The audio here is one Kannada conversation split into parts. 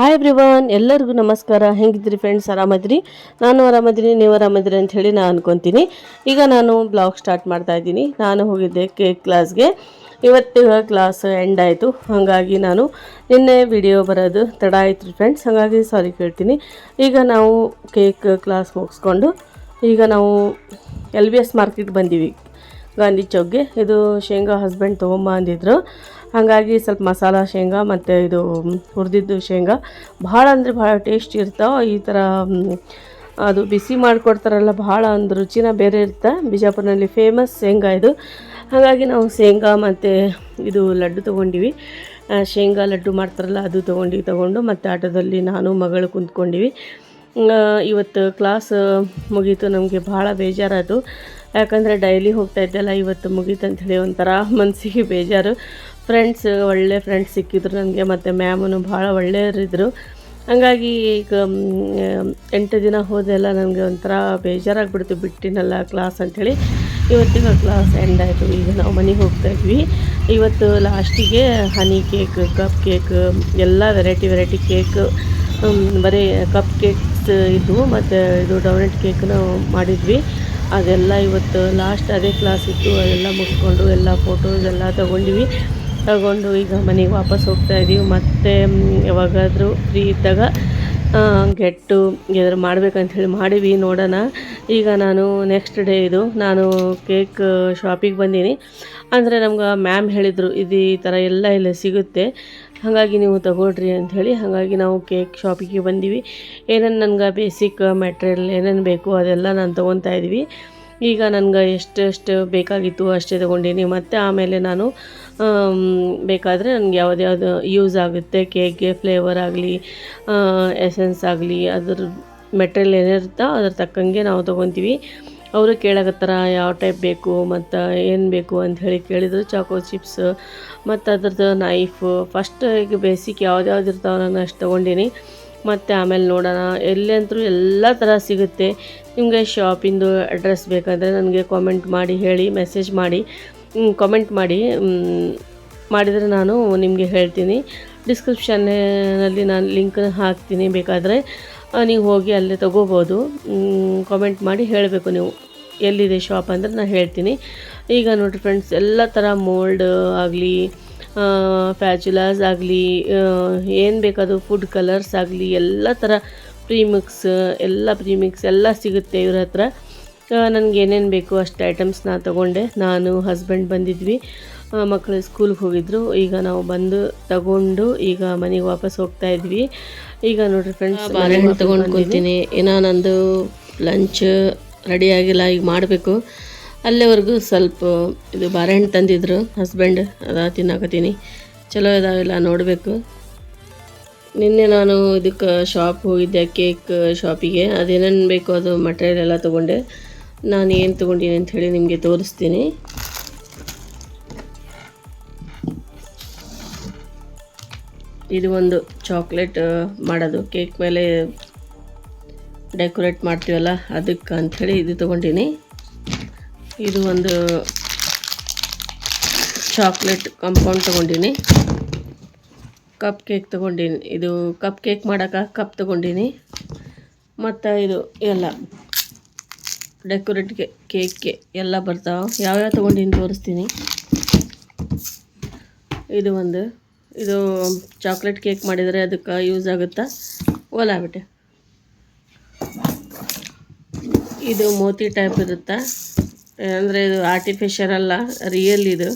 ಹಾಯ್ ಎವ್ರಿವನ್ ಎಲ್ಲರಿಗೂ ನಮಸ್ಕಾರ. ಹೆಂಗಿದ್ರಿ ಫ್ರೆಂಡ್ಸ್ ಆರಾಮದ್ರಿ? ನಾನು ಆರಾಮದಿನಿ, ನೀವು ಆರಾಮದ್ರಿ ಅಂತ ಹೇಳಿ ನಾನು ಅನ್ಕೊತೀನಿ. ಈಗ ನಾನು ಬ್ಲಾಗ್ ಸ್ಟಾರ್ಟ್ ಮಾಡ್ತಾ ಇದ್ದೀನಿ. ನಾನು ಹೋಗಿದ್ದೆ ಕೇಕ್ ಕ್ಲಾಸ್ಗೆ ಇವತ್ತು ಕ್ಲಾಸ್ ಎಂಡ್ ಆಯಿತು. ಹಾಗಾಗಿ ನಾನು ನಿನ್ನೆ ವಿಡಿಯೋ ಬರೋದು ತಡ ಆಯ್ತು ಫ್ರೆಂಡ್ಸ್ ಹಾಗಾಗಿ ಸಾರಿ ಕೇಳ್ತೀನಿ. ಈಗ ನಾವು ಕೇಕ್ ಕ್ಲಾಸ್ ಮುಗಿಸ್ಕೊಂಡು ಈಗ ನಾವು ಎಲ್ ಬಿ ಎಸ್ ಮಾರ್ಕೆಟ್ ಬಂದೀವಿ. ಗಾಂಧಿ ಚೌಕ್ಗೆ. ಇದು ಶೇಂಗಾ ಹಸ್ಬೆಂಡ್ ತೊಗೊಂಬ ಅಂದಿದ್ರು ಹಾಗಾಗಿ ಸ್ವಲ್ಪ ಮಸಾಲ ಶೇಂಗಾ ಮತ್ತು ಇದು ಹುರಿದಿದ್ದು ಶೇಂಗಾ ಭಾಳ ಅಂದರೆ ಭಾಳ ಟೇಸ್ಟ್ ಇರ್ತಾವೆ. ಈ ಥರ ಅದು ಬಿಸಿ ಮಾಡಿಕೊಡ್ತಾರಲ್ಲ, ಭಾಳ ಅಂದ್ರೆ ರುಚಿನ ಬೇರೆ ಇರುತ್ತೆ ಬಿಜಾಪುರನಲ್ಲಿ ಫೇಮಸ್ ಶೇಂಗಾ ಇದು. ಹಾಗಾಗಿ ನಾವು ಶೇಂಗಾ ಮತ್ತು ಇದು ಲಡ್ಡು ತೊಗೊಂಡಿವಿ. ಶೇಂಗಾ ಲಡ್ಡು ಮಾಡ್ತಾರಲ್ಲ, ಅದು ತೊಗೊಂಡು ತೊಗೊಂಡು ಮತ್ತು ಆಟೋದಲ್ಲಿ ನಾನು, ಮಗಳು ಕುಂತ್ಕೊಂಡಿವಿ. ಇವತ್ತು ಕ್ಲಾಸ್ ಮುಗೀತು, ನಮಗೆ ಭಾಳ ಬೇಜಾರಾಯಿತು. ಯಾಕಂದರೆ ಡೈಲಿ ಹೋಗ್ತಾ ಇದ್ದೆಲ್ಲ, ಇವತ್ತು ಮುಗೀತು ಅಂಥೇಳಿ ಒಂಥರ ಮನಸ್ಸಿಗೆ ಬೇಜಾರು. ಫ್ರೆಂಡ್ಸ್ ಒಳ್ಳೆ ಫ್ರೆಂಡ್ಸ್ ಸಿಕ್ಕಿದ್ರು ನನಗೆ, ಮತ್ತು ಮ್ಯಾಮನು ಭಾಳ ಒಳ್ಳೆಯವರಿದ್ದರು ಹಂಗಾಗಿ ಈಗ ಎಂಟು ದಿನ ಹೋದೆಲ್ಲ ನನಗೆ ಒಂಥರ ಬೇಜಾರಾಗ್ಬಿಡ್ತು, ಬಿಟ್ಟಿನಲ್ಲ ಕ್ಲಾಸ್ ಅಂಥೇಳಿ ಇವತ್ತಿನ ಕ್ಲಾಸ್ ಎಂಡ್ ಆಯಿತು, ಈಗ ನಾವು ಮನೆಗೆ ಹೋಗ್ತಾ ಇದ್ವಿ. ಇವತ್ತು ಲಾಸ್ಟಿಗೆ ಹನಿ ಕೇಕ್ ಕಪ್ ಕೇಕ್ ಎಲ್ಲ ವೆರೈಟಿ ವೆರೈಟಿ ಕೇಕ್ ಬರೀ ಕಪ್ ಕೇಕ್ಸ್ ಇದ್ವು, ಮತ್ತು ಇದು ಡೌನೆಟ್ ಕೇಕ್ನ ಮಾಡಿದ್ವಿ. ಅದೆಲ್ಲ ಇವತ್ತು ಲಾಸ್ಟ್ ಅದೇ ಕ್ಲಾಸ್ ಇತ್ತು, ಅದೆಲ್ಲ ಮುಗಿಸ್ಕೊಂಡು, ಎಲ್ಲ ಫೋಟೋಸ್ ಎಲ್ಲ ತೊಗೊಂಡಿವಿ. ತಗೊಂಡು ಈಗ ಮನೆಗೆ ವಾಪಸ್ ಹೋಗ್ತಾ ಇದ್ದೀವಿ ಮತ್ತು ಯಾವಾಗಾದರೂ ಫ್ರೀ ಇದ್ದಾಗ ಗೆಟ್ಟು ಏನಾದ್ರು ಮಾಡ್ಬೇಕಂತ ಹೇಳಿ ಮಾಡೀವಿ. ನೋಡೋಣ. ಈಗ ನಾನು ನೆಕ್ಸ್ಟ್ ಡೇ ಇದು, ನಾನು ಕೇಕ್ ಶಾಪಿಗೆ ಬಂದೀನಿ. ಅಂದರೆ ನಮ್ಗೆ ಮ್ಯಾಮ್ ಹೇಳಿದರು, ಇದು ಈ ಥರ ಎಲ್ಲ ಇಲ್ಲಿ ಸಿಗುತ್ತೆ. ಹಾಗಾಗಿ ನೀವು ತಗೊಳ್ರಿ ಅಂಥೇಳಿ ಹಾಗಾಗಿ ನಾವು ಕೇಕ್ ಶಾಪಿಗೆ ಬಂದೀವಿ. ಏನೇನು ನನಗೆ ಬೇಸಿಕ್ ಮೆಟ್ರಿಯಲ್ ಏನೇನು ಬೇಕು ಅದೆಲ್ಲ ನಾನು ತೊಗೊತಾ ಇದ್ವಿ. ಈಗ ನನಗೆ ಎಷ್ಟೆಷ್ಟು ಬೇಕಾಗಿತ್ತು ಅಷ್ಟೇ ತೊಗೊಂಡೀನಿ. ಮತ್ತು ಆಮೇಲೆ ನಾನು ಬೇಕಾದರೆ ನನಗೆ ಯಾವುದ್ಯಾವುದು ಯೂಸ್ ಆಗುತ್ತೆ ಕೇಕ್ಗೆ ಫ್ಲೇವರ್ ಆಗಲಿ ಎಸೆನ್ಸ್ ಆಗಲಿ, ಅದ್ರ ಮೆಟೀರಿಯಲ್ ಏನಿರುತ್ತೋ ಅದ್ರ ತಕ್ಕಂಗೆ ನಾವು ತೊಗೊತೀವಿ. ಅವರು ಕೇಳಕತ್ತಾರ ಯಾವ ಟೈಪ್ ಬೇಕು, ಮತ್ತು ಏನು ಬೇಕು ಅಂತ ಹೇಳಿ ಕೇಳಿದ್ರು. ಚಾಕೋ ಚಿಪ್ಸ್ ಮತ್ತು ಅದ್ರದ್ದು ನೈಫ್ ಫಸ್ಟ್ ಈಗ ಬೇಸಿಕ್ ಯಾವ್ದು ಇರ್ತಾವೆ ನಾನು ಅಷ್ಟು ತೊಗೊಂಡೀನಿ. ಮತ್ತು ಆಮೇಲೆ ನೋಡೋಣ ಎಲ್ಲಿ ಅಂತೂ ಎಲ್ಲ ಥರ ಸಿಗುತ್ತೆ. ನಿಮಗೆ ಶಾಪಿಂದು ಅಡ್ರೆಸ್ ಬೇಕಂದರೆ ನನಗೆ ಕಾಮೆಂಟ್ ಮಾಡಿ, ಹೇಳಿ ಮೆಸೇಜ್ ಮಾಡಿ ಕಾಮೆಂಟ್ ಮಾಡಿ ಮಾಡಿದರೆ ನಾನು ನಿಮಗೆ ಹೇಳ್ತೀನಿ. ಡಿಸ್ಕ್ರಿಪ್ಷನ್ನಲ್ಲಿ ನಾನು ಲಿಂಕ್ನ ಹಾಕ್ತೀನಿ ಬೇಕಾದರೆ. ನೀವು ಹೋಗಿ ಅಲ್ಲೇ ತೊಗೋಬೋದು. ಕಾಮೆಂಟ್ ಮಾಡಿ ಹೇಳಬೇಕು ನೀವು ಎಲ್ಲಿದೆ ಶಾಪ್ ಅಂದರೆ ನಾನು ಹೇಳ್ತೀನಿ. ಈಗ ನೋಡಿರಿ ಫ್ರೆಂಡ್ಸ್ ಎಲ್ಲ ಥರ ಮೋಲ್ಡ್ ಆಗಲಿ ಫ್ಯಾಚುಲಾಸ್ ಆಗಲಿ ಏನು ಬೇಕಾದ್ರು ಫುಡ್ ಕಲರ್ಸ್ ಆಗಲಿ ಎಲ್ಲ ಥರ ಪ್ರೀಮಿಕ್ಸ್ ಎಲ್ಲ ಪ್ರೀಮಿಕ್ಸ್ ಎಲ್ಲ ಸಿಗುತ್ತೆ ಇವ್ರ ಹತ್ರ. ನನಗೆ ಏನೇನು ಬೇಕು ಅಷ್ಟು ನಾ ತೊಗೊಂಡೆ. ನಾನು ಹಸ್ಬೆಂಡ್ ಬಂದಿದ್ವಿ. ಮಕ್ಕಳು ಸ್ಕೂಲ್ಗೆ ಹೋಗಿದ್ರು. ಈಗ ನಾವು ಬಂದು ತಗೊಂಡು ಈಗ ಮನೆಗೆ ವಾಪಸ್ ಹೋಗ್ತಾ ಇದ್ವಿ. ಈಗ ನೋಡ್ರಿ ಫ್ರೆಂಡ್ಸ್ ಬಾಳೆಹಣ್ಣು ತೊಗೊಂಡು ಕೂತೀನಿ. ಏನೋ ನಂದು ಲಂಚ್ ರೆಡಿ ಆಗಿಲ್ಲ ಈಗ ಮಾಡಬೇಕು. ಅಲ್ಲಿವರೆಗೂ ಸ್ವಲ್ಪ ಇದು ಬಾಳೆಹಣ್ಣು ತಂದಿದ್ರು. ಹಸ್ಬೆಂಡ್ ಅದ, ತಿನ್ನಾಕತ್ತೀನಿ. ಚಲೋ ಇದಾವೆಲ್ಲ ನೋಡಬೇಕು. ನಿನ್ನೆ ನಾನು ಇದಕ್ಕೆ ಶಾಪ್ ಹೋಗಿದ್ದೆ ಕೇಕ್ ಶಾಪಿಗೆ ಅದೇನೇನು ಬೇಕು ಅದು ಮಟೀರಿಯಲ್ ಎಲ್ಲ ತೊಗೊಂಡೆ. ನಾನು ಏನು ತೊಗೊಂಡಿನಿ ಅಂತ ಹೇಳಿ ನಿಮಗೆ ತೋರಿಸ್ತೀನಿ. ಇದು ಒಂದು ಚಾಕ್ಲೇಟ್ ಮಾಡೋದು. ಕೇಕ್ ಮೇಲೆ ಡೆಕೋರೇಟ್ ಮಾಡ್ತೀವಲ್ಲ, ಅದಕ್ಕೆ ಅಂಥೇಳಿ ಇದು ತೊಗೊಂಡಿನಿ. ಇದು ಒಂದು ಚಾಕ್ಲೇಟ್ ಕಾಂಪೌಂಡ್ ತೊಗೊಂಡೀನಿ. ಕಪ್ ಕೇಕ್ ತೊಗೊಂಡೀನಿ. ಇದು ಕಪ್ ಕೇಕ್ ಮಾಡೋಕೆ ಕಪ್ ತೊಗೊಂಡೀನಿ. ಮತ್ತು ಇದು ಎಲ್ಲ ಡೆಕೋರೇಟ್ಗೆ ಕೇಕ್ಗೆ ಎಲ್ಲ ಬರ್ತಾವೆ. ಯಾವ್ಯಾವ ತೊಗೊಂಡೀನಿ ತೋರಿಸ್ತೀನಿ. ಇದು ಒಂದು, ಇದು ಚಾಕ್ಲೇಟ್ ಕೇಕ್ ಮಾಡಿದರೆ ಅದಕ್ಕೆ ಯೂಸ್ ಆಗುತ್ತಾ? ಓಲಾ ಬಿಟ್ಟೆ. ಇದು ಮೋತಿ ಟೈಪ್ ಇರುತ್ತೆ? ಅಂದರೆ ಇದು ಆರ್ಟಿಫಿಷಿಯಲ್ ಅಲ್ಲ ರಿಯಲ್ ಇದು.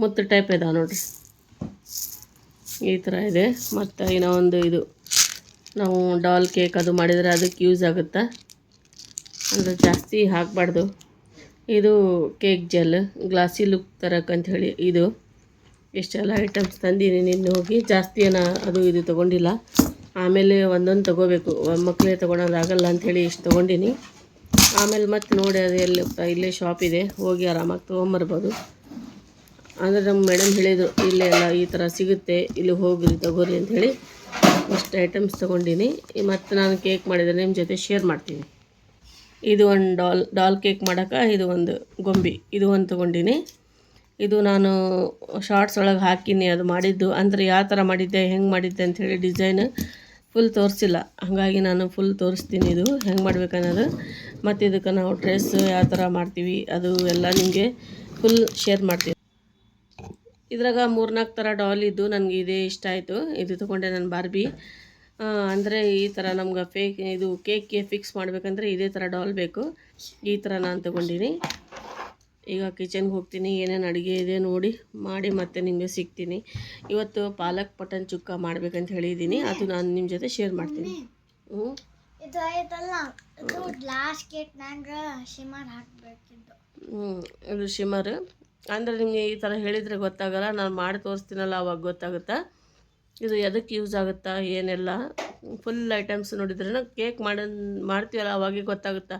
ಮುತ್ತು ಟೈಪ್ ಇದಾವೆ ನೋಡಿರಿ. ಈ ಥರ ಇದೆ. ಮತ್ತು ಇನ್ನೊಂದು ಇದು, ನಾವು ಡಾಲ್ ಕೇಕ್ ಅದು ಮಾಡಿದರೆ ಅದಕ್ಕೆ ಯೂಸ್ ಆಗುತ್ತೆ? ಅಂದರೆ ಜಾಸ್ತಿ ಹಾಕಬಾರ್ದು. ಇದು ಕೇಕ್ ಜೆಲ್ ಗ್ಲಾಸಿ ಲುಕ್ ತರಕ್ಕಂತ ಹೇಳಿ ಇದು. ಇಷ್ಟೆಲ್ಲ ಐಟಮ್ಸ್ ತಂದೀನಿ ನಿನ್ನೆ ಹೋಗಿ. ಜಾಸ್ತಿ ಏನೋ ಅದು ಇದು ತೊಗೊಂಡಿಲ್ಲ. ಆಮೇಲೆ ಒಂದೊಂದು ತೊಗೋಬೇಕು. ಮಕ್ಕಳೇ ತೊಗೊಳೋದಾಗಲ್ಲ ಅಂಥೇಳಿ ಇಷ್ಟು ತೊಗೊಂಡಿನಿ. ಆಮೇಲೆ ಮತ್ತೆ ನೋಡಿ ಅದು ಎಲ್ಲಿ ಇಲ್ಲೇ ಶಾಪ್ ಇದೆ. ಹೋಗಿ ಆರಾಮಾಗಿ ತೊಗೊಂಬರ್ಬೋದು. ಅಂದರೆ ನಮ್ಮ ಮೇಡಮ್ ಹೇಳಿದರು, ಇಲ್ಲೇ ಎಲ್ಲ ಈ ಥರ ಸಿಗುತ್ತೆ, ಇಲ್ಲಿ ಹೋಗಿರಿ, ತಗೋರಿ ಅಂಥೇಳಿ ಅಷ್ಟು ಐಟಮ್ಸ್ ತೊಗೊಂಡಿನಿ. ಮತ್ತು ನಾನು ಕೇಕ್ ಮಾಡಿದರೆ ನಿಮ್ಮ ಜೊತೆ ಶೇರ್ ಮಾಡ್ತೀನಿ. ಇದು ಒಂದು ಡಾಲ್ ಡಾಲ್ ಕೇಕ್ ಮಾಡೋಕೆ ಇದು ಒಂದು ಗೊಂಬಿ, ಇದು ಒಂದು ತೊಗೊಂಡಿನಿ. ಇದು ನಾನು ಶಾರ್ಟ್ಸ್ ಒಳಗೆ ಹಾಕಿನಿ, ಅದು ಮಾಡಿದ್ದು. ಅಂದರೆ ಯಾವ ಥರ ಮಾಡಿದ್ದೆ, ಹೆಂಗೆ ಮಾಡಿದ್ದೆ ಅಂಥೇಳಿ ಡಿಸೈನ್ ಫುಲ್ ತೋರಿಸಿಲ್ಲ. ಹಾಗಾಗಿ ನಾನು ಫುಲ್ ತೋರಿಸ್ತೀನಿ ಇದು. ಹೆಂಗೆ ಮಾಡ್ಬೇಕನ್ನೋದು. ಮತ್ತು ಇದಕ್ಕೆ ನಾವು ಡ್ರೆಸ್ ಯಾವ ಥರ ಮಾಡ್ತೀವಿ, ಅದು ಎಲ್ಲ ನಿಮಗೆ ಫುಲ್ ಶೇರ್ ಮಾಡ್ತೀನಿ. ಇದ್ರಾಗ ಮೂರ್ನಾಲ್ಕು ಥರ ಡಾಲ್ ಇದ್ದು ನನಗೆ ಇದೇ ಇಷ್ಟ ಆಯಿತು. ಇದು ತೊಗೊಂಡೆ ನಾನು ಬಾರ್ಬಿ ಅಂದರೆ ಈ ಥರ ನಮ್ಗೆ ಫೇಕ್ ಇದು ಕೇಕ್ಗೆ ಫಿಕ್ಸ್ ಮಾಡಬೇಕಂದ್ರೆ ಇದೇ ಥರ ಡಾಲ್ ಬೇಕು. ಈ ಥರ ನಾನು ತೊಗೊಂಡಿನಿ. ಈಗ ಕಿಚನ್ಗೆ ಹೋಗ್ತೀನಿ ಏನೇನು ಅಡುಗೆ ಇದೆ ನೋಡಿ ಮಾಡಿ ಮತ್ತೆ ನಿಮಗೆ ಸಿಗ್ತೀನಿ. ಇವತ್ತು ಪಾಲಕ್ ಪಟನ್ ಚುಕ್ಕ ಮಾಡ್ಬೇಕಂತ ಹೇಳಿದ್ದೀನಿ ಅದು ನಾನು ನಿಮ್ಮ ಜೊತೆ ಶೇರ್ ಮಾಡ್ತೀನಿ. ಹ್ಞೂ ಇದು ಗ್ಲಾಸ್ ಶಿಮರ್ ಹಾಕ್ಬೇಕಿದ್ದು ಹ್ಞೂ ಇದು ಶಿಮರ್. ಅಂದರೆ ನಿಮಗೆ ಈ ಥರ ಹೇಳಿದರೆ ಗೊತ್ತಾಗಲ್ಲ ನಾನು ಮಾಡಿ ತೋರಿಸ್ತೀನಲ್ಲ ಅವಾಗ ಗೊತ್ತಾಗುತ್ತಾ? ಇದು ಎದಕ್ಕೆ ಯೂಸ್ ಆಗುತ್ತಾ ಏನೆಲ್ಲ? ಫುಲ್ ಐಟಮ್ಸ್ ನೋಡಿದ್ರೆ ಕೇಕ್ ಮಾಡ ಮಾಡ್ತೀವಲ್ಲ ಅವಾಗೇ ಗೊತ್ತಾಗುತ್ತಾ?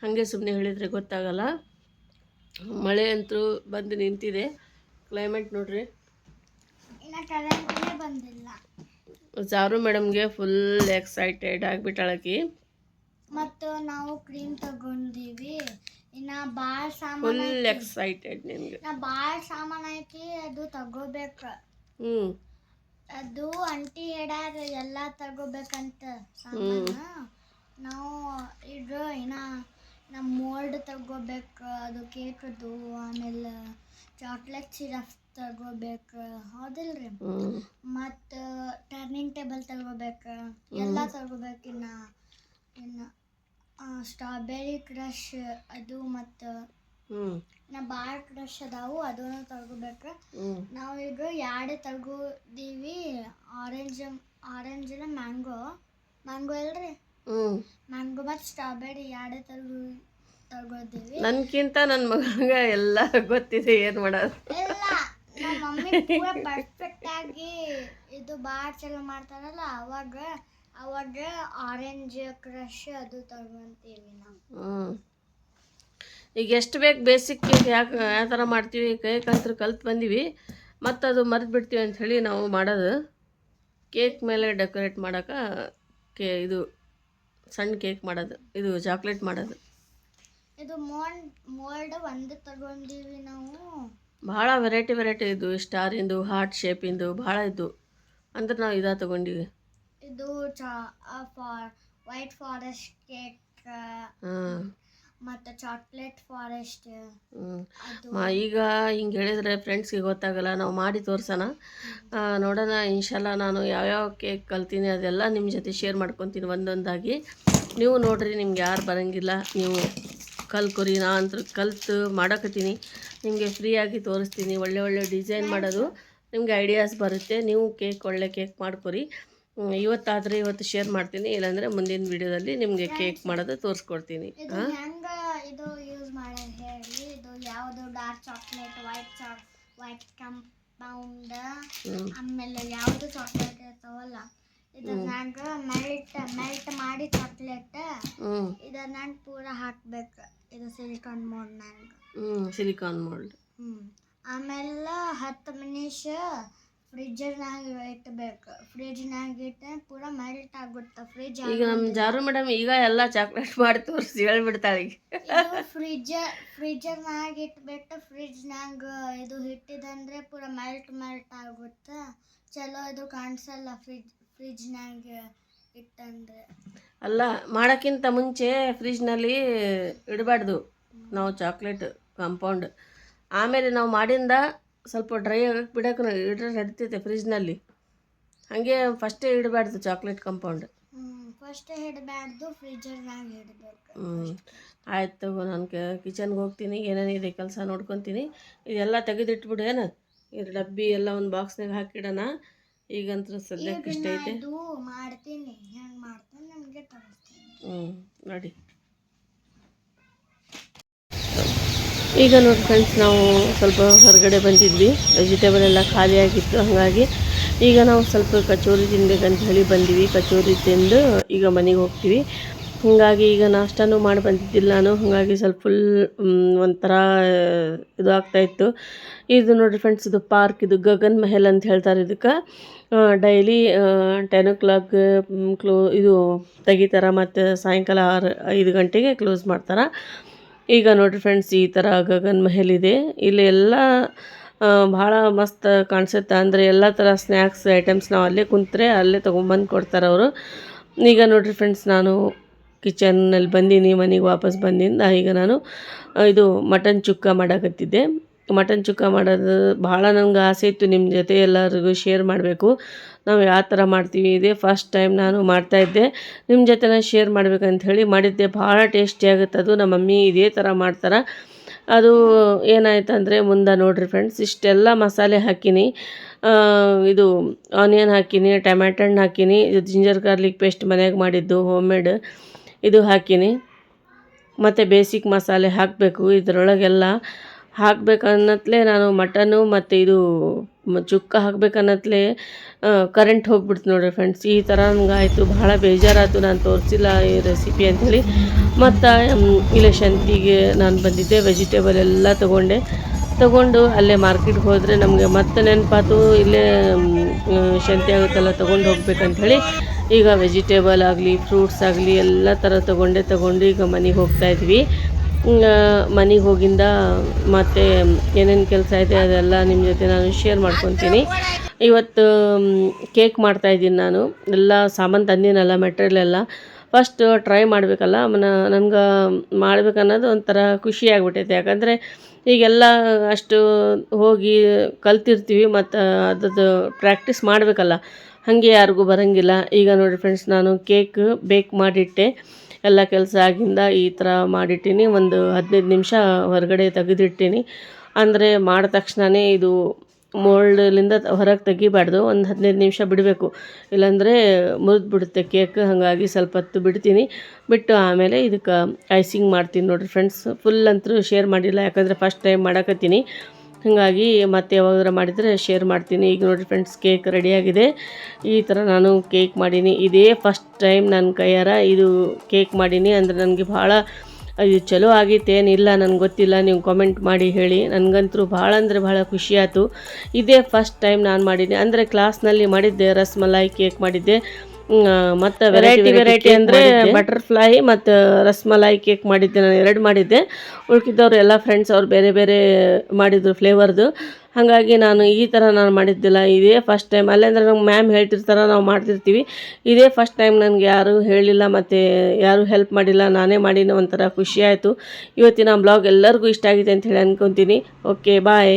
ಹಾಗೆ ಸುಮ್ಮನೆ ಹೇಳಿದರೆ ಗೊತ್ತಾಗಲ್ಲ. ಮಳೆ ಅಂತೂ ಬಂದು ನಿಂತಿದೆ. ಕ್ಲೈಮೇಟ್ ನೋಡ್ರಿ. ಬಂದಿಲ್ಲ. ಸಾರು ಮೇಡಮ್ಗೆ ಫುಲ್ ಎಕ್ಸೈಟೆಡ್ ಆಗಿಬಿಟ್ಟಾಳಕಿ ಮತ್ತು ನಾವು ಕ್ರೀಮ್ ತಗೊಂಡಿವಿ. ಇನ್ನ ಭಾಳ ಸಾಮಾನು ಫುಲ್ ಎಕ್ಸೈಟೆಡ್ ನಿಮ್ಗೆ. ಇನ್ನ ಭಾಳ ಸಾಮಾನು ಐತಿ ಅದು ತಗೋಬೇಕು. ಹ್ಞೂ ಅದು ಅಂಟಿ ಹೇಳ್ಯಾರ ಎಲ್ಲ ತಗೋಬೇಕಂತ ಸಾಮಾನು. ನಾವು ಈಗ ಇನ್ನ ನಮ್ಮ ಮೋಲ್ಡ್ ತಗೋಬೇಕು ಅದು ಕೇಕದು ಆಮೇಲೆ ಚಾಕ್ಲೇಟ್ ಸಿರಪ್ ತಗೋಬೇಕು ಹೌದಿಲ್ರಿ? ರೀ ಮತ್ತು ಟರ್ನಿಂಗ್ ಟೇಬಲ್ ತಗೋಬೇಕು ಎಲ್ಲ ತಗೋಬೇಕು ಇನ್ನ. ಇನ್ನು ಸ್ಟ್ರಾಬೆರಿ ಕ್ರಶ್ ಅದು ಮತ್ತು ನಾ ಭಾಳ ಕ್ರಶ್ ಅದಾವು ಅದನ್ನು ತಗೋಬೇಕು. ನಾವೀಗ ನಾವು ಈಗ ಎರಡೇ ತಗೋದೀವಿ ಆರೆಂಜ್ ಆರೆಂಜ್ ಮ್ಯಾಂಗೋ ಮ್ಯಾಂಗೋ ಅಲ್ರಿ ಮ್ಯಾಂಗೋ ಮತ್ತು ಸ್ಟ್ರಾಬೆರಿ ಎರಡೇ ಥರ ತಗೋದೀವಿ ನನ್ಕಿಂತ ನನ್ನ ಮಗ ಎಲ್ಲ ಗೊತ್ತಿದೆ ಏನು ಮಾಡೋದು. ಇಲ್ಲ ನಮ್ಮ ಮಮ್ಮಿ ಪೂರ ಪರ್ಫೆಕ್ಟ್ ಆಗಿ ಇದು ಭಾಳ ಚಲೋ ಮಾಡ್ತಾರಲ್ಲ ಅವಾಗ ಅವಾಗ ಆರೆಂಜ್ ಕ್ರಶ್ ಅದು ತಗೊಂತೀವಿ ನಾವು. ಹ್ಞೂ ಈಗ ಎಷ್ಟು ಬೇಕು ಬೇಸಿಕ್ ಯಾಕೆ ಯಾವ ಥರ ಮಾಡ್ತೀವಿ ಕೇಕ್ ಅಂತ ಕಲ್ತು ಬಂದೀವಿ ಮತ್ತು ಅದು ಮರೆತು ಬಿಡ್ತೀವಿ ಹೇಳಿ ನಾವು ಮಾಡೋದು. ಕೇಕ್ ಮೇಲೆ ಡೆಕೋರೇಟ್ ಮಾಡೋಕೆ ಕೇ ಇದು ಸಣ್ಣ ಕೇಕ್ ಮಾಡೋದು ಇದು ಚಾಕ್ಲೇಟ್ ಮಾಡೋದು. ಇದು ಮೋಲ್ಡ್ ಮೋಲ್ಡ್ ಒಂದು ತಗೊಂಡೀವಿ ನಾವು. ಭಾಳ ವೆರೈಟಿ ವೆರೈಟಿ ಇದು ಸ್ಟಾರಿಂದು ಹಾರ್ಟ್ ಶೇಪಿಂದು ಭಾಳ ಇದ್ದು ಅಂದ್ರೆ ನಾವು ಇದಾ ತಗೊಂಡೀವಿ. ಇದು ಚಾ ಫಾರ್ ವೈಟ್ ಫಾರೆಸ್ಟ್ ಕೇಕ್ ಹಾಂ. ಮತ್ತು ಚಾಕ್ಲೇಟ್ ಫಾರೆಸ್ಟ್ ಹ್ಞೂ ಈಗ ಹಿಂಗೆ ಹೇಳಿದರೆ ಫ್ರೆಂಡ್ಸ್ಗೆ ಗೊತ್ತಾಗಲ್ಲ ನಾವು ಮಾಡಿ ತೋರ್ಸೋಣ. ನೋಡೋಣ ಇನ್ಶಾಲ್ಲ ನಾನು ಯಾವ್ಯಾವ ಕೇಕ್ ಕಲ್ತೀನಿ ಅದೆಲ್ಲ ನಿಮ್ಮ ಜೊತೆ ಶೇರ್ ಮಾಡ್ಕೊತೀನಿ ಒಂದೊಂದಾಗಿ. ನೀವು ನೋಡ್ರಿ ನಿಮ್ಗೆ ಯಾರು ಬರೋಂಗಿಲ್ಲ ನೀವು ಕಲ್ಕೊರಿ ನಾ ಅಂತೂ ಕಲ್ತು ಮಾಡಕತ್ತೀನಿ. ನಿಮಗೆ ಫ್ರೀಯಾಗಿ ತೋರಿಸ್ತೀನಿ ಒಳ್ಳೆ ಒಳ್ಳೆ ಡಿಸೈನ್ ಮಾಡೋದು. ನಿಮಗೆ ಐಡಿಯಾಸ್ ಬರುತ್ತೆ ನೀವು ಕೇಕ್ ಒಳ್ಳೆ ಕೇಕ್ ಮಾಡ್ಕೊರಿ. ಇವತ್ತಾದರೆ ಇವತ್ತು ಶೇರ್ ಮಾಡ್ತೀನಿ. ಇಲ್ಲಾಂದರೆ ಮುಂದಿನ ವಿಡಿಯೋದಲ್ಲಿ ನಿಮಗೆ ಕೇಕ್ ಮಾಡೋದು ತೋರಿಸ್ಕೊಡ್ತೀನಿ. ಇದು ಯೂಸ್ ಮಾಡೋದು ಹೇಳಿ ಇದು ಯಾವುದು dark chocolate white choc white compound ಆಮೇಲೆ ಯಾವುದು ಚಾಕ್ಲೇಟ್ ಇರ್ತಾವಲ್ಲ ಇದ್ರಾಗ ಮೆಲ್ಟ್ ಮೆಲ್ಟ್ ಮಾಡಿ ಚಾಕ್ಲೇಟ್ ಇದನ್ನ ಪೂರ ಹಾಕ್ಬೇಕು ಇದು ಸಿಲಿಕಾನ್ ಮೋಡ್ನಾಗ ಹ್ಞೂ ಸಿಲಿಕಾನ್ ಮೋಲ್ಡ್ ಹ್ಞೂ ಆಮೇಲೆ ಹತ್ತು ನಿಮಿಷ ಫ್ರಿಜ್ನಾಗ ಇಟ್ಬೇಕು. ಫ್ರಿಜ್ನಾಗ ಇಟ್ಟ ಪೂರ ಮೆಲ್ಟ್ ಆಗುತ್ತೆ. ಫ್ರಿಜ್ ಈಗ ನಮ್ಮ ಜಾರು ಮೇಡಮ್ ಈಗ ಎಲ್ಲ ಚಾಕ್ಲೇಟ್ ಮಾಡಿ ತೋರಿಸಿ ಹೇಳ್ಬಿಡ್ತಾಳೆ ಈಗ. ಫ್ರಿಜ್ ಫ್ರಿಜರ್ನಾಗ ಇಟ್ಬಿಟ್ಟು ಫ್ರಿಜ್ನಾಗ ಇದು ಇಟ್ಟಿದಂದ್ರೆ ಪೂರ ಮೆಲ್ಟ್ ಮೆಲ್ಟ್ ಆಗುತ್ತೆ. ಚಲೋ ಇದು ಕಾಣಿಸಲ್ಲ ಫ್ರಿಜ್ ಫ್ರಿಜ್ನಾಗ ಇಟ್ಟಂದ್ರೆ. ಅಲ್ಲ ಮಾಡೋಕ್ಕಿಂತ ಮುಂಚೆ ಫ್ರಿಜ್ನಲ್ಲಿ ಇಡಬಾರ್ದು. ನಾವು ಚಾಕ್ಲೇಟ್ ಕಾಂಪೌಂಡ್ ಆಮೇಲೆ ನಾವು ಮಾಡಿಂದ ಸ್ವಲ್ಪ ಡ್ರೈ ಆಗಕ್ಕೆ ಬಿಡಕ್ಕೆ ಇಡ್ರೆ ನಡಿತೈತೆ ಫ್ರಿಜ್ನಲ್ಲಿ ಹಾಗೆ ಫಸ್ಟೇ ಇಡಬಾರ್ದು ಚಾಕ್ಲೇಟ್ ಕಂಪೌಂಡ್ ಫಸ್ಟ್ ಹಿಡಬಾರ್ದು ಫ್ರಿಜರ್ನಾಗ ಇಡಬೇಕು. ಹ್ಞೂ ಆಯ್ತು ತಗೋ ನಾನು ಕಿಚನ್ಗೆ ಹೋಗ್ತೀನಿ ಏನೇನಿದೆ ಕೆಲಸ ನೋಡ್ಕೊತೀನಿ. ಇದೆಲ್ಲ ತೆಗೆದಿಟ್ಬಿಡು ಏನು? ಇದು ಡಬ್ಬಿ ಎಲ್ಲ ಒಂದು ಬಾಕ್ಸ್ನಾಗ ಹಾಕಿಡೋಣ. ಈಗಂತೂ ಸದ್ಯಕ್ಕೆ ಇಷ್ಟ ಐತೆ. ಇದು ಮಾಡ್ತೀನಿ ಹೆಂಗೆ ಮಾಡ್ತೀನಿ ನಿಮಗೆ ತೋರಿಸ್ತೀನಿ. ಹ್ಞೂ ನೋಡಿ. ಈಗ ನೋಡಿ ಫ್ರೆಂಡ್ಸ್ ನಾವು ಸ್ವಲ್ಪ ಹೊರಗಡೆ ಬಂದಿದ್ವಿ. ವೆಜಿಟೇಬಲ್ ಎಲ್ಲ ಖಾಲಿ ಆಗಿತ್ತು, ಹಾಗಾಗಿ ಈಗ ನಾವು ಸ್ವಲ್ಪ ಕಚೋರಿ ತಿನ್ಬೇಕಂತ ಹೇಳಿ ಬಂದಿವಿ. ಕಚೋರಿ ತಿಂದು ಈಗ ಮನೆಗೆ ಹೋಗ್ತೀವಿ. ಹಾಗಾಗಿ ಈಗ ನಾಷ್ಟನೂ ಮಾಡಿ ಬಂದಿದ್ದಿಲ್ಲ ನಾನು ಹಾಗಾಗಿ ಸ್ವಲ್ಪ ಫುಲ್ ಒಂಥರ ಇದು ಆಗ್ತಾಯಿತ್ತು ಇದು ನೋಡಿರಿ ಫ್ರೆಂಡ್ಸ್ ಇದು ಪಾರ್ಕ್ ಇದು ಗಗನ್ ಮಹಲ್ ಅಂತ ಹೇಳ್ತಾರೆ ಇದಕ್ಕೆ. ಡೈಲಿ ಟೆನ್ ಓ ಕ್ಲಾಕ್ ಕ್ಲೋ ಇದು ತೆಗಿತಾರೆ ಮತ್ತು ಸಾಯಂಕಾಲ ಆರು, ಐದು ಗಂಟೆಗೆ ಕ್ಲೋಸ್ ಮಾಡ್ತಾರೆ. ಈಗ ನೋಡಿರಿ ಫ್ರೆಂಡ್ಸ್ ಈ ಥರ ಗಗನ್ ಮಹಲ್ ಇದೆ. ಇಲ್ಲಿ ಎಲ್ಲ ಭಾಳ ಮಸ್ತ್ ಕಾಣಿಸುತ್ತೆ. ಅಂದರೆ ಎಲ್ಲ ಥರ ಸ್ನ್ಯಾಕ್ಸ್ ಐಟಮ್ಸ್ ನಾವು ಅಲ್ಲೇ ಕುಂತ್ರೆ ಅಲ್ಲೇ ತೊಗೊಂಬಂದು ಕೊಡ್ತಾರೆ ಅವರು. ಈಗ ನೋಡಿರಿ ಫ್ರೆಂಡ್ಸ್ ನಾನು ಕಿಚನ್ನಲ್ಲಿ ಬಂದೀನಿ, ಮನೆಗೆ ವಾಪಸ್ ಬಂದಿಂದ ಈಗ ನಾನು ಇದು ಮಟನ್ ಚುಕ್ಕ ಮಾಡಕತ್ತಿದ್ದೆ. ಮಟನ್ ಚುಕ್ಕ ಮಾಡೋದು ಭಾಳ ನನಗೆ ಆಸೆ ಇತ್ತು ನಿಮ್ಮ ಜೊತೆ ಎಲ್ಲರಿಗೂ ಶೇರ್ ಮಾಡಬೇಕು. ನಾವು ಯಾವ ಥರ ಮಾಡ್ತೀವಿ, ಇದೇ ಫಸ್ಟ್ ಟೈಮ್ ನಾನು ಮಾಡ್ತಾಯಿದ್ದೆ ನಿಮ್ಮ ಜೊತೆ ನಾನು ಶೇರ್ ಮಾಡ್ಬೇಕಂತ ಹೇಳಿ ಮಾಡಿದ್ದೆ. ಭಾಳ ಟೇಸ್ಟಿ ಆಗುತ್ತೆ ಅದು. ನಮ್ಮ ಮಮ್ಮಿ ಇದೇ ಥರ ಮಾಡ್ತಾರೆ. ಅದು ಏನಾಯ್ತು ಅಂದರೆ ಮುಂದೆ ನೋಡಿರಿ ಫ್ರೆಂಡ್ಸ್ ಇಷ್ಟೆಲ್ಲ ಮಸಾಲೆ ಹಾಕಿನಿ. ಇದು ಆನಿಯನ್ ಹಾಕಿನಿ ಟೊಮ್ಯಾಟೊ ಹಣ್ಣು ಹಾಕಿನಿ, ಇದು ಜಿಂಜರ್ ಗಾರ್ಲಿಕ್ ಪೇಸ್ಟ್ ಮನೆಯಾಗೆ ಮಾಡಿದ್ದು ಹೋಮ್ ಮೇಡ್ ಇದು ಹಾಕಿನಿ. ಮತ್ತು ಬೇಸಿಕ್ ಮಸಾಲೆ ಹಾಕಬೇಕು. ಇದರೊಳಗೆಲ್ಲ ಹಾಕ್ಬೇಕನ್ನತ್ಲೇ ನಾನು ಮಟನು ಮತ್ತು ಇದು ಚುಕ್ಕ ಹಾಕ್ಬೇಕನ್ನತ್ಲೇ ಕರೆಂಟ್ ಹೋಗ್ಬಿಡ್ತು ನೋಡಿರಿ ಫ್ರೆಂಡ್ಸ್ ಈ ಥರ ಆಯಿತು ಭಾಳ ಬೇಜಾರಾಯಿತು. ನಾನು ತೋರಿಸಿಲ್ಲ ಈ ರೆಸಿಪಿ ಅಂಥೇಳಿ ಮತ್ತು ಇಲ್ಲೇ ಶಂತಿಗೆ ನಾನು ಬಂದಿದ್ದೆ ವೆಜಿಟೇಬಲ್ ಎಲ್ಲ ತಗೊಂಡೆ. ತಗೊಂಡು ಅಲ್ಲೇ ಮಾರ್ಕೆಟ್ಗೆ ಹೋದರೆ ನಮಗೆ ಮತ್ತೆ ನೆನಪಾತು, ಇಲ್ಲೇ ಶಂತಿ ಆಗುತ್ತಲ್ಲ, ತೊಗೊಂಡು ಹೋಗ್ಬೇಕಂಥೇಳಿ ಈಗ ವೆಜಿಟೇಬಲ್ ಆಗಲಿ ಫ್ರೂಟ್ಸ್ ಆಗಲಿ, ಎಲ್ಲ ಥರ ತಗೊಂಡೆ, ತಗೊಂಡು ಈಗ ಮನೆಗೆ ಹೋಗ್ತಾ ಇದ್ವಿ. ಮನೆಗೆ ಹೋಗಿಂದ ಮತ್ತೆ ಏನೇನು ಕೆಲಸ ಇದೆ ಅದೆಲ್ಲ ನಿಮ್ಮ ಜೊತೆ ನಾನು ಶೇರ್ ಮಾಡ್ಕೊತೀನಿ. ಇವತ್ತು ಕೇಕ್ ಮಾಡ್ತಾಯಿದ್ದೀನಿ ನಾನು. ಎಲ್ಲ ಸಾಮಾನು ತಂದಿನಲ್ಲ ಮೆಟೀರಿಯಲ್ ಎಲ್ಲ. ಫಸ್ಟ್ ಟ್ರೈ ಮಾಡಬೇಕಲ್ಲ ನನಗೆ ಮಾಡ್ಬೇಕನ್ನೋದು ಒಂಥರ ಖುಷಿ ಆಗ್ಬಿಟ್ಟೈತೆ. ಯಾಕಂದರೆ ಈಗೆಲ್ಲ ಅಷ್ಟು ಹೋಗಿ ಕಲ್ತಿರ್ತೀವಿ ಮತ್ತು ಅದ್ರದ್ದು ಪ್ರಾಕ್ಟೀಸ್ ಮಾಡಬೇಕಲ್ಲ. ಹಾಗೆ ಯಾರಿಗೂ ಬರೋಂಗಿಲ್ಲ. ಈಗ ನೋಡಿ ಫ್ರೆಂಡ್ಸ್ ನಾನು ಕೇಕ್ ಬೇಕ್ ಮಾಡಿಟ್ಟೆ. ಎಲ್ಲ ಕೆಲಸ ಆಗಿಂದ ಈ ಥರ ಮಾಡಿಟ್ಟೀನಿ. ಒಂದು ಹದಿನೈದು ನಿಮಿಷ ಹೊರಗಡೆ ತೆಗೆದಿಟ್ಟೀನಿ. ಅಂದರೆ ಮಾಡಿದ ತಕ್ಷಣವೇ ಇದು ಮೋಲ್ಡ್ಲಿಂದ ಹೊರಗೆ ತೆಗಿಬಾರ್ದು. ಒಂದು ಹದಿನೈದು ನಿಮಿಷ ಬಿಡಬೇಕು. ಇಲ್ಲಾಂದರೆ ಮುರಿದು ಬಿಡುತ್ತೆ. ಕೇಕ್ ಹಾಗಾಗಿ ಸ್ವಲ್ಪ ಹೊತ್ತು ಬಿಡ್ತೀನಿ. ಬಿಟ್ಟು ಆಮೇಲೆ ಇದಕ್ಕೆ ಐಸಿಂಗ್ ಮಾಡ್ತೀನಿ ನೋಡಿರಿ ಫ್ರೆಂಡ್ಸ್ ಫುಲ್ ಅಂತೂ ಶೇರ್ ಮಾಡಿಲ್ಲ. ಯಾಕಂದರೆ ಫಸ್ಟ್ ಟೈಮ್ ಮಾಡಕತ್ತೀನಿ. ಹಾಗಾಗಿ ಮತ್ತೆ ಯಾವಾಗಾರ ಮಾಡಿದರೆ ಶೇರ್ ಮಾಡ್ತೀನಿ. ಈಗ ನೋಡಿ ಫ್ರೆಂಡ್ಸ್ ಕೇಕ್ ರೆಡಿಯಾಗಿದೆ ಈ ಥರ ನಾನು ಕೇಕ್ ಮಾಡೀನಿ. ಇದೇ ಫಸ್ಟ್ ಟೈಮ್ ನನ್ನ ಕೈಯಾರ ಇದು ಕೇಕ್ ಮಾಡೀನಿ. ಅಂದರೆ ನನಗೆ ಭಾಳ, ಇದು ಚಲೋ ಆಗೈತೇನಿಲ್ಲ ನನಗೆ ಗೊತ್ತಿಲ್ಲ. ನೀವು ಕಾಮೆಂಟ್ ಮಾಡಿ ಹೇಳಿ. ನನಗಂತೂ ಭಾಳ ಅಂದರೆ ಭಾಳ ಖುಷಿ ಆಯ್ತು. ಇದೇ ಫಸ್ಟ್ ಟೈಮ್ ನಾನು ಮಾಡಿದ್ದೆ ಅಂದರೆ ಕ್ಲಾಸ್ನಲ್ಲಿ ಮಾಡಿದ್ದೆ, ರಸ್ಮಲಾಯಿ ಕೇಕ್ ಮಾಡಿದ್ದೆ. ಮತ್ತು ವೆರೈಟಿ ವೆರೈಟಿ ಅಂದರೆ ಬಟರ್ಫ್ಲೈ ಮತ್ತು ರಸ್ಮಲಾಯಿ ಕೇಕ್ ಮಾಡಿದ್ದೆ ನಾನು ಎರಡು ಮಾಡಿದ್ದೆ. ಉಳ್ಕಿದ್ದವ್ರು ಎಲ್ಲ ಫ್ರೆಂಡ್ಸ್ ಅವ್ರು ಬೇರೆ ಬೇರೆ ಮಾಡಿದ್ರು ಫ್ಲೇವರ್ದು ಹಾಗಾಗಿ ನಾನು ಈ ಥರ ನಾನು ಮಾಡಿದ್ದಿಲ್ಲ. ಇದೇ ಫಸ್ಟ್ ಟೈಮ್ ಅಲ್ಲೆಂದ್ರೆ ನಮ್ಮ ಮ್ಯಾಮ್ ಹೇಳ್ತಿರ್ತಾರೆ ನಾವು ಮಾಡ್ತಿರ್ತೀವಿ. ಇದೇ ಫಸ್ಟ್ ಟೈಮ್ ನನಗೆ ಯಾರೂ ಹೇಳಿಲ್ಲ ಮತ್ತು ಯಾರೂ ಹೆಲ್ಪ್ ಮಾಡಿಲ್ಲ ನಾನೇ ಮಾಡಿನ ಒಂಥರ ಖುಷಿಯಾಯಿತು ಇವತ್ತಿನ ಬ್ಲಾಗ್ ಎಲ್ಲರಿಗೂ ಇಷ್ಟ ಆಗಿದೆ ಅಂತ ಹೇಳಿ ಅನ್ಕೊತೀನಿ. Okay bye